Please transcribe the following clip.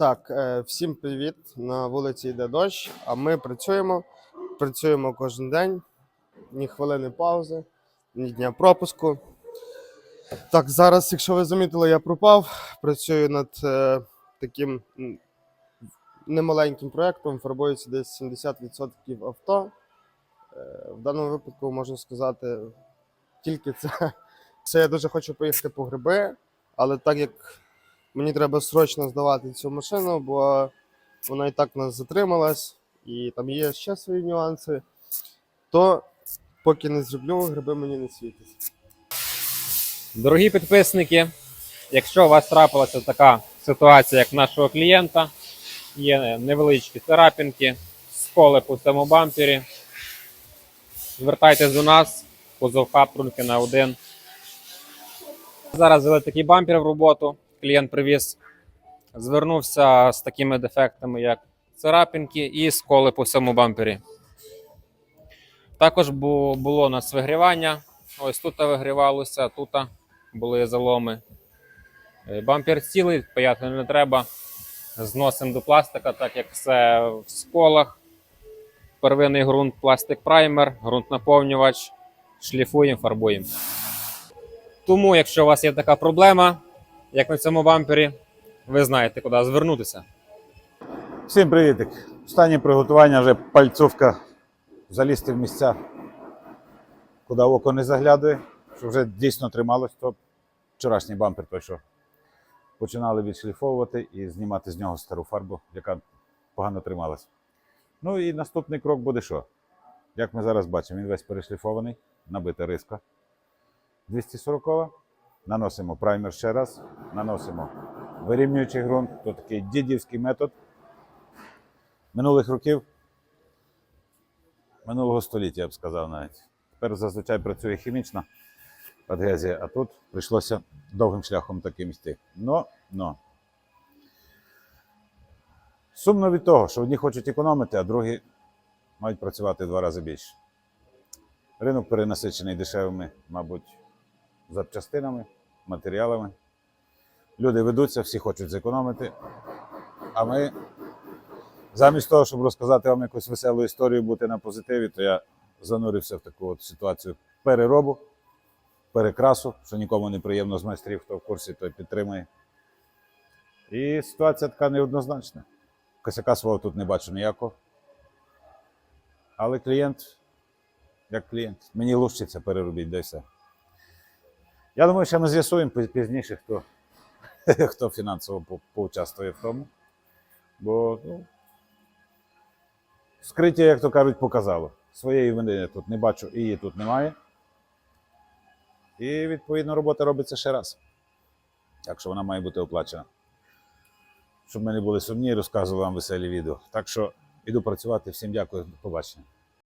Так, е, всім привіт. На вулиці йде дощ, а ми працюємо. Працюємо кожен день. Ні хвилини паузи, ні дня пропуску. Так, зараз, якщо ви замітили, я пропав. Працюю над е, таким немаленьким проєктом. Фарбується десь 70% авто. Е, в даному випадку можна сказати, тільки це. Це я дуже хочу поїхати по гриби, але так як Мені треба срочно здавати цю машину, бо вона і так нас затрималась, і там є ще свої нюанси. То поки не зроблю, гриби мені не світять. Дорогі підписники, якщо у вас трапилася така ситуація, як нашого клієнта, є невеличкі царапинки, сколи по цьому бампері, звертайтесь до нас, позов хаптрунки на один. Зараз взяли такий бампер в роботу, клієнт привіз, звернувся з такими дефектами, як царапинки і сколи по всьому бампері. Також було у нас вигрівання. Ось тут вигрівалося, тут були заломи. Е, Бампер цілий, паяти не треба. Зносимо до пластика, так як все в сколах. Первинний ґрунт, пластик праймер, ґрунт наповнювач, шліфуємо, фарбуємо. Тому, якщо у вас є така проблема, як на цьому бампері, ви знаєте, куди звернутися. Всім привітик. Останнє приготування вже пальцовка залізти в місця, куди око не заглядує, що вже дійсно трималось, то вчорашній бампер той, що починали відшліфовувати і знімати з нього стару фарбу, яка погано трималась. Ну і наступний крок буде що? Як ми зараз бачимо, він весь перешліфований, набита риска 240 Наносимо праймер ще раз, наносимо вирівнюючий ґрунт, то такий дідівський метод минулих років, минулого століття, я б сказав навіть. Тепер зазвичай працює хімічна адгезія, а тут прийшлося довгим шляхом таким йти. Но, но. Сумно від того, що одні хочуть економити, а другі мають працювати два рази більше. Ринок перенасичений дешевими, мабуть, запчастинами, матеріалами. Люди ведуться, всі хочуть зекономити, а ми Замість того, щоб розказати вам якусь веселу історію, бути на позитиві, то я занурився в таку от ситуацію переробу, перекрасу, що нікому не приємно з майстрів, хто в курсі, той підтримує. І ситуація така неоднозначна. Косяка свого тут не бачу ніякого. Але клієнт, як клієнт, мені лущиться переробіть, де все. Я думаю, що ми з'ясуємо пізніше, хто, хто фінансово поучаствує в тому. Бо ну, Скриття, як то кажуть, показало. Своєї вини я тут не бачу і її тут немає. І відповідно робота робиться ще раз. Так що вона має бути оплачена. Щоб ми не були сумні, розказував вам веселі відео. Так що іду працювати. Всім дякую, до побачення.